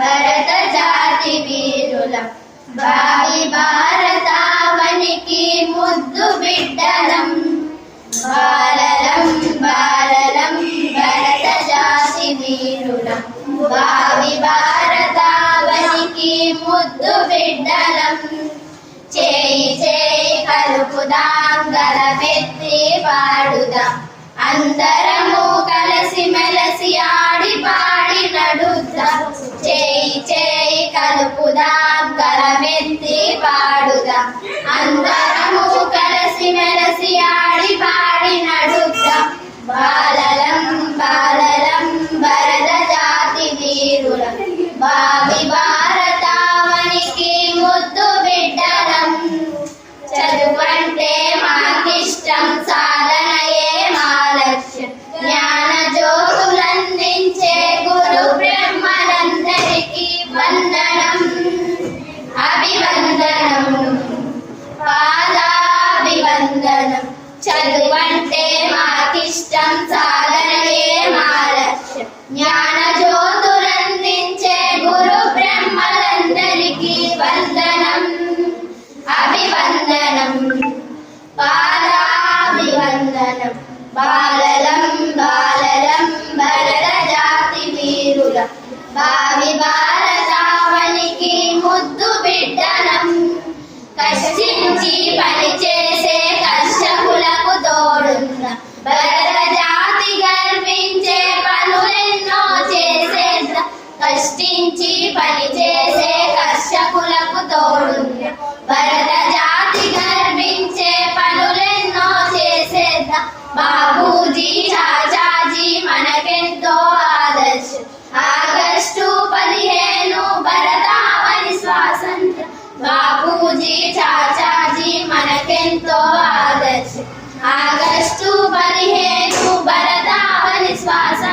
భరత జాతి వీరులం భావి భారతావనికి ముద్దు బిడ్డలం. బాలలం బాలలం భరత జాతి వీరులం భావి భారతావనికి ముద్దు బిడ్డలం. చేయి చేయి కలుపుదాం గలమెత్తి పాడుదాం. అందరము కలిసి మెలసి ఆ నడుద్దాం? చేయి చేయి కలుపుదాం కలమెత్తి పాడుదాం. అందరము కలసి మెలసి ఆడి పాడి నడుద్దాం? బాలలం బాలలం భరత జాతి వీరులం. భావి బా చదువంటే మాకిష్టం సాధనయే మా లక్ష్యం జ్ఞాన జ్యోతులందించే గురు బ్రహ్మలందరికీ వందనం అభివందనం. పాదాభివందనం. బాలలం బాలలం బలల జాతి వీరుల. భావి భారతావనికి ముద్దు బిడ్డలం. కష్టించి పనిచే వరద జాతి గర్వించే పనులెన్నో చేసేద్దాం? బాబూజీ చాచాజీ మనకెంతో ఆదర్శం. ఆగస్టు పదిహేను భరతావని స్వాతంత్ర బాబూజీ చాచాజీ మనకెంతో ఆదర్శం. ఆగస్టు పదిహేను భరతావని స్వాతంత్ర